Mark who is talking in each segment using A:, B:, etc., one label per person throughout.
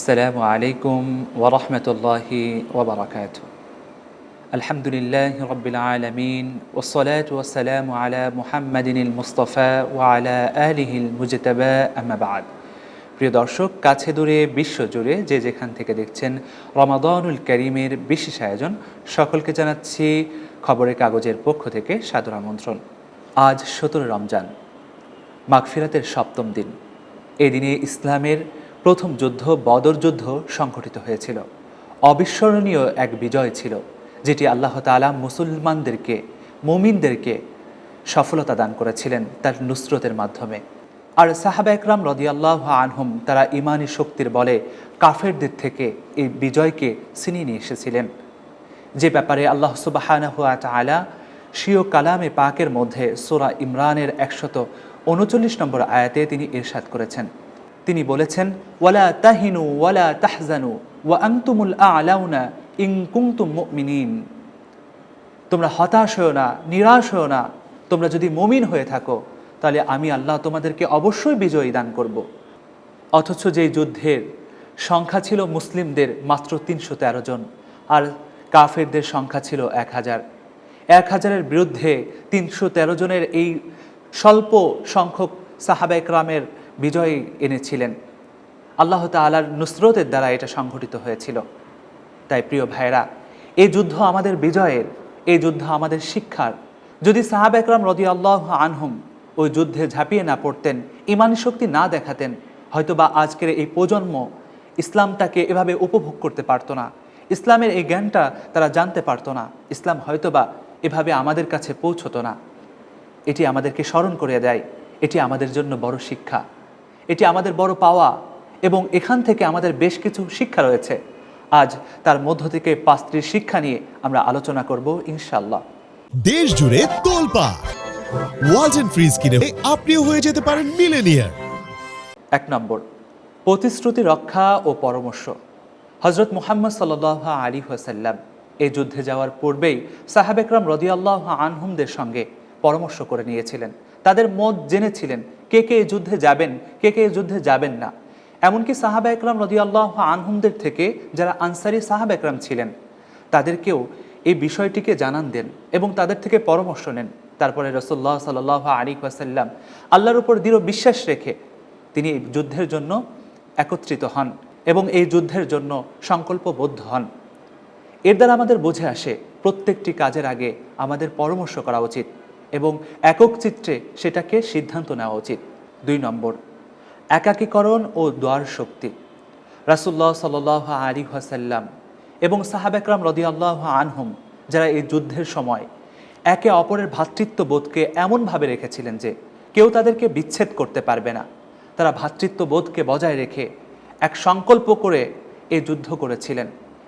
A: السلام عليكم ورحمة الله وبركاته الحمد لله رب العالمين والصلاة والسلام على محمد المصطفى وعلى آله المجتبى أما بعد প্রিয় দর্শক কাছে দূরে বিশ্বজুড়ে যে যেখান থেকে দেখছেন রমাদানুল করিমের বিশেষ আয়োজন সকলকে জানাচ্ছি খবরের কাগজের পক্ষ থেকে সাদর আমন্ত্রণ আজ সতেরো রমজান মাগফিরাতের সপ্তম দিন এই দিনে ইসলামের প্রথম যুদ্ধ বদর যুদ্ধ সংঘটিত হয়েছিল। অবিস্মরণীয় এক বিজয় ছিল, যেটি আল্লাহ তাআলা মুসলমানদেরকে, মুমিনদেরকে সফলতা দান করেছিলেন তার নুসরতের মাধ্যমে। আর সাহাবা একরাম রদিয়াল্লাহ আনহুম তারা ইমানি শক্তির বলে কাফেরদের থেকে এই বিজয়কে ছিনিয়ে নিয়ে এসেছিলেন। যে ব্যাপারে আল্লাহ সুবাহানাহ তালা শিও কালামে পাকের মধ্যে সোরা ইমরানের একশত উনচল্লিশ নম্বর আয়াতে তিনি ইরশাদ করেছেন। তিনি বলেছেন, ওয়ালা তাহিনু ওয়ালা তাহজানু ওয়া আংতুমুল আলাউনা ইং কুংতুম মুমিনিন। তোমরা হতাশ হও না, নিরাশ হও না। তোমরা যদি মমিন হয়ে থাকো, তাহলে আমি আল্লাহ তোমাদেরকে অবশ্যই বিজয়ী দান করব। অথচ যেই যুদ্ধের সংখ্যা ছিল মুসলিমদের মাত্র তিনশো তেরো জন, আর কাফেরদের সংখ্যা ছিল এক হাজার। এক হাজারের বিরুদ্ধে তিনশো তেরো জনের এই স্বল্প সংখ্যক সাহাবা একরামের বিজয় এনেছিলেন। আল্লাহ তালার নুসরতের দ্বারা এটা সংঘটিত হয়েছিল। তাই প্রিয় ভাইরা এই যুদ্ধ আমাদের বিজয়ের, এই যুদ্ধ আমাদের শিক্ষার। যদি সাহাব একরাম রদি আল্লাহ আনহুম ওই যুদ্ধে ঝাঁপিয়ে না পড়তেন, ইমানি শক্তি না দেখাতেন, হয়তোবা আজকের এই প্রজন্ম ইসলামটাকে এভাবে উপভোগ করতে পারতো না। ইসলামের এই জ্ঞানটা তারা জানতে পারতো না। ইসলাম হয়তোবা এভাবে আমাদের কাছে পৌঁছতো না। এটি আমাদেরকে স্মরণ করে দেয়। এটি আমাদের জন্য বড় শিক্ষা। এটি আমাদের বড় পাওয়া এবং এখান থেকে আমাদের বেশ কিছু শিক্ষা রয়েছে। আজ তার মধ্য থেকে পাঁচটির শিক্ষা নিয়ে আমরা আলোচনা করব ইনশাল্লাহ
B: দেশ জুড়ে তোলপা ওয়ালটন ফ্রিজ কিনে আপনিও হয়ে যেতে পারেন মিলেনিয়ার
A: এক নম্বর প্রতিশ্রুতি রক্ষা ও পরামর্শ। হজরত মুহাম্মদ সাল্লাহ আলী হাসাল্লাম এই যুদ্ধে যাওয়ার পূর্বেই সাহাবেকরাম রদিয়াল্লাহ আনহুমদের সঙ্গে পরামর্শ করে নিয়েছিলেন। তাদের মত জেনেছিলেন কে কে এই যুদ্ধে যাবেন, কে কে এই যুদ্ধে যাবেন না। এমনকি সাহাবা একরাম রদিয়াল্লাহ আনহুমদের থেকে যারা আনসারি সাহাবা একরাম ছিলেন, তাদেরকেও এই বিষয়টিকে জানান দেন এবং তাদের থেকে পরামর্শ নেন। তারপরে রসুল্লাহ সাল্লাহ আলী ওয়াসাল্লাম আল্লাহর উপর দৃঢ় বিশ্বাস রেখে তিনি যুদ্ধের জন্য একত্রিত হন এবং এই যুদ্ধের জন্য সংকল্পবদ্ধ হন। এর দ্বারা আমাদের বুঝে আসে, প্রত্যেকটি কাজের আগে আমাদের পরামর্শ করা উচিত। এবং একক চিত্রে সেটাকে সিদ্ধান্ত নেওয়া উচিত। দুই নম্বর, একাকীকরণ ও দোয়ার শক্তি। রাসুল্লাহ সাল আলী হাসাল্লাম এবং সাহাবেকরাম রদিয়াল্লাহ আনহুম যারা এই যুদ্ধের সময় একে অপরের ভ্রাতৃত্ববোধকে এমনভাবে রেখেছিলেন যে কেউ তাদেরকে বিচ্ছেদ করতে পারবে না। তারা ভ্রাতৃত্ববোধকে বজায় রেখে এক সংকল্প করে এই যুদ্ধ করেছিলেন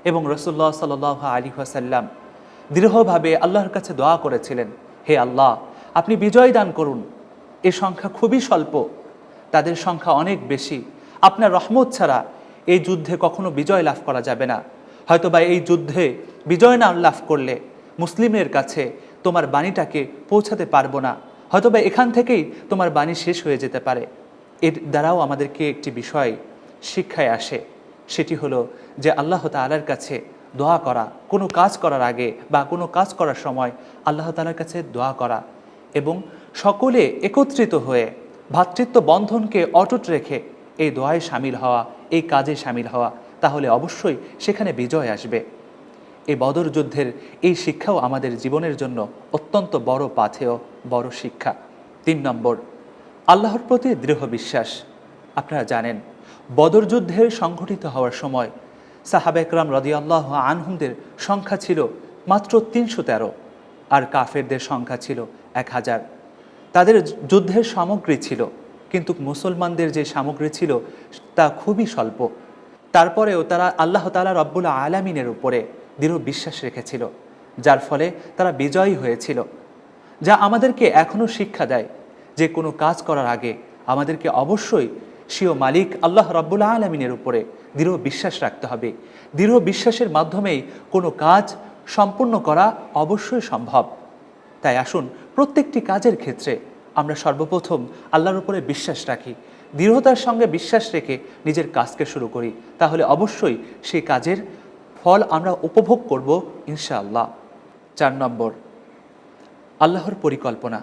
A: এবং রসুল্লাহ সাল আলী হাসাল্লাম দৃঢ়ভাবে আল্লাহর কাছে দোয়া করেছিলেন হে আল্লাহ, আপনি বিজয় দান করুন। এ সংখ্যা খুবই স্বল্প, তাদের সংখ্যা অনেক বেশি। আপনার রহমত ছাড়া এই যুদ্ধে কখনো বিজয় লাভ করা যাবে না। হয়তোবা এই যুদ্ধে বিজয় না লাভ করলে মুসলিমের কাছে তোমার বাণীটাকে পৌঁছাতে পারব না। হয়তোবা এখান থেকেই তোমার বাণী শেষ হয়ে যেতে পারে। এর দ্বারাও আমাদেরকে একটি বিষয় শিক্ষায় আসে। সেটি হলো যে আল্লাহ তালার কাছে দোয়া করা, কোনো কাজ করার আগে বা কোনো কাজ করার সময় আল্লাহ তালার কাছে দোয়া করা এবং সকলে একত্রিত হয়ে ভ্রাতৃত্ব বন্ধনকে অটুট রেখে এই দোয়ায় সামিল হওয়া, এই কাজে সামিল হওয়া, তাহলে অবশ্যই সেখানে বিজয় আসবে। এই বদর যুদ্ধের এই শিক্ষাও আমাদের জীবনের জন্য অত্যন্ত বড় পাথেয়, বড় শিক্ষা। তিন নম্বর, আল্লাহর প্রতি দৃঢ় বিশ্বাস। আপনারা জানেন, বদর যুদ্ধের সংঘটিত হওয়ার সময় সাহাবেকরাম রদিয়াল্লাহ আনহুমদের সংখ্যা ছিল মাত্র তিনশো তেরো, আর কাফেরদের সংখ্যা ছিল এক হাজার। তাদের যুদ্ধের সামগ্রী ছিল, কিন্তু মুসলমানদের যে সামগ্রী ছিল তা খুবই স্বল্প। তারপরেও তারা আল্লাহ তালা রব্বুল আলামিনের উপরে দৃঢ় বিশ্বাস রেখেছিল, যার ফলে তারা বিজয়ী হয়েছিল। যা আমাদেরকে এখনও শিক্ষা দেয় যে কোনো কাজ করার আগে আমাদেরকে অবশ্যই সিও মালিক আল্লাহ রব্বুল আলমিনের উপরে দৃঢ় বিশ্বাস রাখতে হবে। দৃঢ় বিশ্বাসের মাধ্যমেই কোনো কাজ সম্পূর্ণ করা অবশ্যই সম্ভব। তাই আসুন, প্রত্যেকটি কাজের ক্ষেত্রে আমরা সর্বপ্রথম আল্লাহর উপরে বিশ্বাস রাখি। দৃঢ়তার সঙ্গে বিশ্বাস রেখে নিজের কাজকে শুরু করি। তাহলে অবশ্যই সেই কাজের ফল আমরা উপভোগ করব ইনশাআল্লাহ। চার নম্বর, আল্লাহর পরিকল্পনা।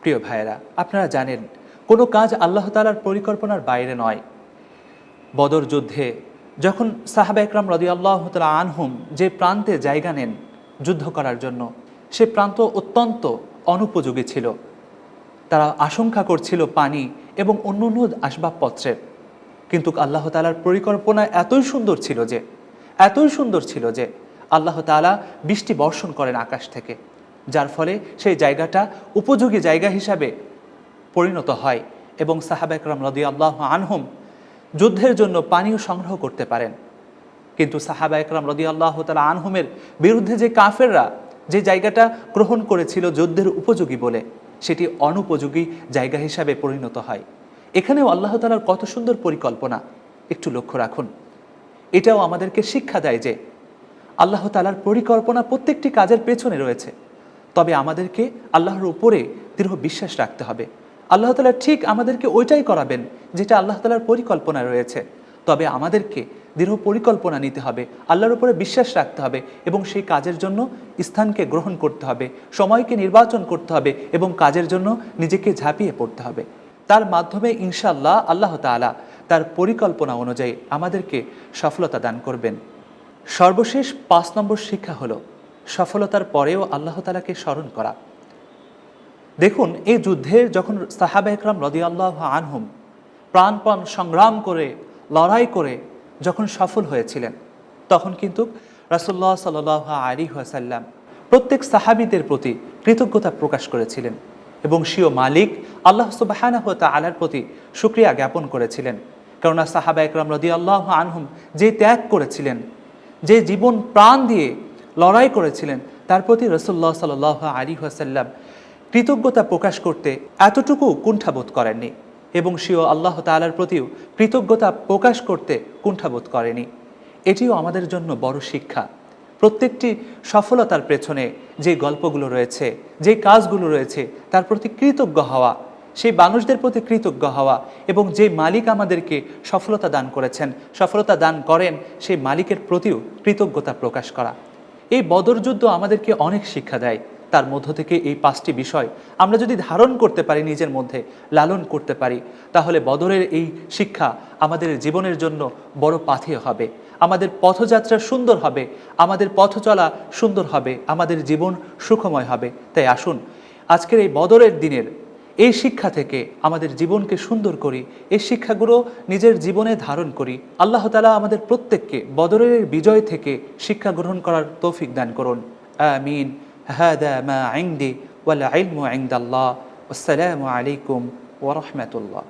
A: প্রিয় ভাইয়েরা, আপনারা জানেন কোনো কাজ আল্লাহ তালার পরিকল্পনার বাইরে নয়। বদর যুদ্ধে যখন সাহাবা একরাম রদি আল্লাহ তালা আনহুম যে প্রান্তে জায়গা নেন যুদ্ধ করার জন্য, সে প্রান্ত অত্যন্ত অনুপযোগী ছিল। তারা আশঙ্কা করছিল পানি এবং অন্য অন্য আসবাবপত্রের। কিন্তু আল্লাহ তালার পরিকল্পনা এতই সুন্দর ছিল যে, এতই সুন্দর ছিল যে, আল্লাহ তালা বৃষ্টি বর্ষণ করেন আকাশ থেকে, যার ফলে সেই জায়গাটা উপযোগী জায়গা হিসাবে পরিণত হয় এবং সাহাবা একরাম রদি আল্লাহ আনহুম যুদ্ধের জন্য পানীয় সংগ্রহ করতে পারেন। কিন্তু সাহাবা একরাম রদি আল্লাহ তালা আনহুমের বিরুদ্ধে যে কাফেররা যে জায়গাটা গ্রহণ করেছিল যুদ্ধের উপযোগী বলে, সেটি অনুপযোগী জায়গা হিসাবে পরিণত হয়। এখানেও আল্লাহ তালার কত সুন্দর পরিকল্পনা, একটু লক্ষ্য রাখুন। এটাও আমাদেরকে শিক্ষা দেয় যে, আল্লাহ তালার পরিকল্পনা প্রত্যেকটি কাজের পেছনে রয়েছে। তবে আমাদেরকে আল্লাহর উপরে দৃঢ় বিশ্বাস রাখতে হবে। আল্লাহ তালা ঠিক আমাদেরকে ওইটাই করাবেন যেটা আল্লাহ তালার পরিকল্পনা রয়েছে। তবে আমাদেরকে দৃঢ় পরিকল্পনা নিতে হবে, আল্লাহর উপরে বিশ্বাস রাখতে হবে এবং সেই কাজের জন্য স্থানকে গ্রহণ করতে হবে, সময়কে নির্বাচন করতে হবে এবং কাজের জন্য নিজেকে ঝাঁপিয়ে পড়তে হবে। তার মাধ্যমে ইনশাল্লাহ আল্লাহ তাআলা তার পরিকল্পনা অনুযায়ী আমাদেরকে সফলতা দান করবেন। সর্বশেষ পাঁচ নম্বর শিক্ষা হলো সফলতার পরেও আল্লাহ তালাকে স্মরণ করা। দেখুন, এই যুদ্ধের যখন সাহাবা একরাম রদিয়াল্লাহ আনহুম প্রাণপণ সংগ্রাম করে, লড়াই করে যখন সফল হয়েছিলেন, তখন কিন্তু রাসুল্লাহ সাল আলী ওয়াসাল্লাম প্রত্যেক সাহাবিদের প্রতি কৃতজ্ঞতা প্রকাশ করেছিলেন এবং সিও মালিক আল্লাহ সুবাহানা হতা আলার প্রতি সুক্রিয়া জ্ঞাপন করেছিলেন। কেননা সাহাবা একরাম রদি আল্লাহ আনহুম যে ত্যাগ করেছিলেন, যে জীবন প্রাণ দিয়ে লড়াই করেছিলেন, তার প্রতি রসুল্লাহ সাল আলী ওয়াসাল্লাম কৃতজ্ঞতা প্রকাশ করতে এতটুকু কুণ্ঠাবোধ করেননি এবং সেও আল্লাহ তালার প্রতিও কৃতজ্ঞতা প্রকাশ করতে কুণ্ঠাবোধ করেনি। এটিও আমাদের জন্য বড় শিক্ষা। প্রত্যেকটি সফলতার পেছনে যে গল্পগুলো রয়েছে, যে কাজগুলো রয়েছে, তার প্রতি কৃতজ্ঞ হওয়া, সেই মানুষদের প্রতি কৃতজ্ঞ হওয়া এবং যে মালিক আমাদেরকে সফলতা দান করেছেন, সফলতা দান করেন, সেই মালিকের প্রতিও কৃতজ্ঞতা প্রকাশ করা। এই বদর যুদ্ধ আমাদেরকে অনেক শিক্ষা দেয়। তার মধ্য থেকে এই পাঁচটি বিষয় আমরা যদি ধারণ করতে পারি নিজের মধ্যে, লালন করতে পারি, তাহলে বদরের এই শিক্ষা আমাদের জীবনের জন্য বড় পাথেয় হবে। আমাদের পথযাত্রা সুন্দর হবে, আমাদের পথ চলা সুন্দর হবে, আমাদের জীবন সুখময় হবে। তাই আসুন, আজকের এই বদরের দিনের এই শিক্ষা থেকে আমাদের জীবনকে সুন্দর করি, এই শিক্ষাগুলো নিজের জীবনে ধারণ করি। আল্লাহ তালা আমাদের প্রত্যেককে বদরের বিজয় থেকে শিক্ষা গ্রহণ করার তৌফিক দান করুন। আমিন। هذا ما عندي والعلم عند الله والسلام عليكم ورحمة الله.